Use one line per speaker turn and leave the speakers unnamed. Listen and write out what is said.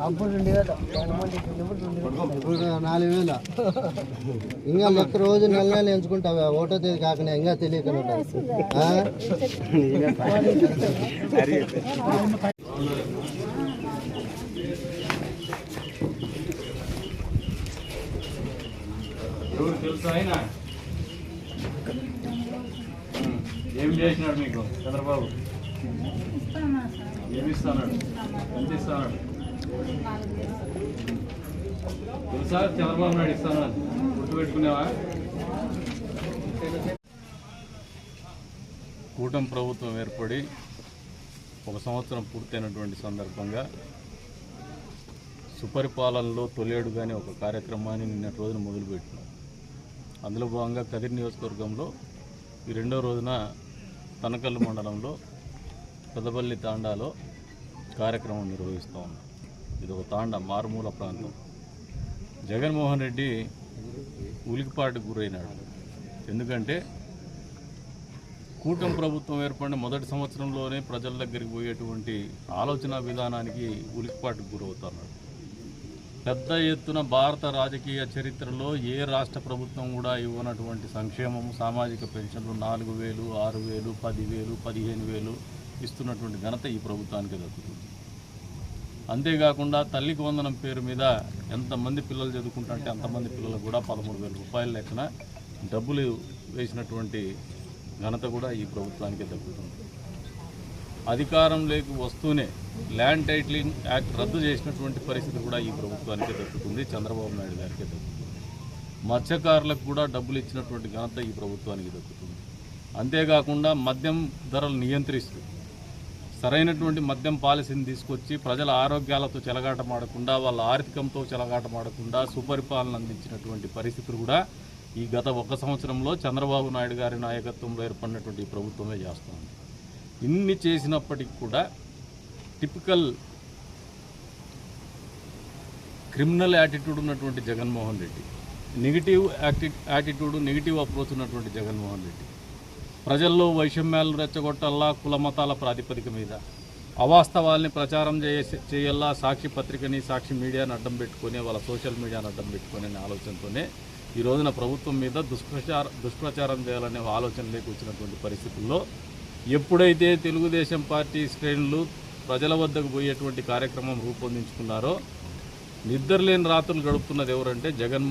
అప్పుడు రెండు వేలు. వేలు
ఇంకా లెక్క రోజు నెల నెల ఎంచుకుంటావా? ఒకటో తేదీ కాకనే ఇంకా
తెలియకుండా తెలుసా ఆయన? ఏం చేసినాడు మీకు చంద్రబాబు? ఏమి ఇస్తాడు ఎంత ఇస్తాడు తెలుసా? చంద్రబాబు నాయుడు ఇస్తాను గుర్తుపెట్టుకునేవా కూటమి ప్రభుత్వం ఏర్పడి ఒక సంవత్సరం పూర్తయినటువంటి సందర్భంగా సుపరిపాలనలో తొలేడుగానే ఒక కార్యక్రమాన్ని నిన్నటి రోజున మొదలుపెట్టినాం. అందులో భాగంగా కదిరి నియోజకవర్గంలో ఈ రెండో రోజున తనకల్లు మండలంలో పెద్దపల్లి తాండాలో కార్యక్రమం నిర్వహిస్తూ ఉన్నాం. ఇది ఒక తాండా మారుమూల ప్రాంతం. జగన్మోహన్ రెడ్డి ఉలికిపాటు గురైనాడు. ఎందుకంటే కూటమి ప్రభుత్వం ఏర్పడిన మొదటి సంవత్సరంలోనే ప్రజల దగ్గరికి పోయేటువంటి ఆలోచన విధానానికి ఉలికిపాటుకు గురవుతున్నాడు. పెద్ద ఎత్తున భారత రాజకీయ చరిత్రలో ఏ రాష్ట్ర ప్రభుత్వం కూడా ఇవ్వనటువంటి సంక్షేమం సామాజిక పెన్షన్లు నాలుగు వేలు ఆరు వేలు పదివేలు పదిహేను వేలు ఇస్తున్నటువంటి ఘనత ఈ ప్రభుత్వానికి దక్కుతుంది. అంతేకాకుండా తల్లికి వందనం పేరు మీద ఎంతమంది పిల్లలు చదువుకుంటారంటే అంతమంది పిల్లలకు కూడా పదమూడు వేల రూపాయల లెక్కన డబ్బులు వేసినటువంటి ఘనత కూడా ఈ ప్రభుత్వానికి దక్కుతుంది. అధికారంలోకి వస్తూనే ల్యాండ్ టైటిలింగ్ యాక్ట్ రద్దు చేసినటువంటి పరిస్థితి కూడా ఈ ప్రభుత్వానికి దక్కుతుంది చంద్రబాబు నాయుడు గారికి దక్కుతుంది. మత్స్యకారులకు కూడా డబ్బులు ఇచ్చినటువంటి ఘనత ఈ ప్రభుత్వానికి దక్కుతుంది. అంతేకాకుండా మద్యం ధరలు నియంత్రిస్తూ సరైనటువంటి మద్యం పాలసీని తీసుకొచ్చి ప్రజల ఆరోగ్యాలతో చెలగాటమాడకుండా వాళ్ళ ఆర్థికంతో చెలగాటమాడకుండా సుపరిపాలన అందించినటువంటి పరిస్థితులు కూడా ఈ గత ఒక సంవత్సరంలో చంద్రబాబు నాయుడు గారి నాయకత్వంలో ఏర్పడినటువంటి ప్రభుత్వమే చేస్తుంది. ఇన్ని చేసినప్పటికి కూడా టిపికల్ క్రిమినల్ యాటిట్యూడ్ ఉన్నటువంటి జగన్మోహన్ రెడ్డి నెగిటివ్ యాటి యాటిట్యూడ్ నెగిటివ్ అప్రోచ్ ఉన్నటువంటి జగన్మోహన్ రెడ్డి ప్రజల్లో వైషమ్యాలను రెచ్చగొట్టల్లా కులమతాల ప్రాతిపదిక మీద అవాస్తవాల్ని ప్రచారం చేయ చేయల్లా సాక్షి పత్రికని సాక్షి మీడియాని అడ్డం పెట్టుకొని వాళ్ళ సోషల్ మీడియాని అడ్డం పెట్టుకొని అనే ఆలోచనతోనే ఈ రోజున ప్రభుత్వం మీద దుష్ప్రచార దుష్ప్రచారం చేయాలనే ఆలోచన లేకొచ్చినటువంటి పరిస్థితుల్లో ఎప్పుడైతే తెలుగుదేశం పార్టీ శ్రేణులు ప్రజల వద్దకు పోయేటువంటి కార్యక్రమం రూపొందించుకున్నారో నిద్రలేని రాత్రులు గడుపుతున్నది ఎవరంటే జగన్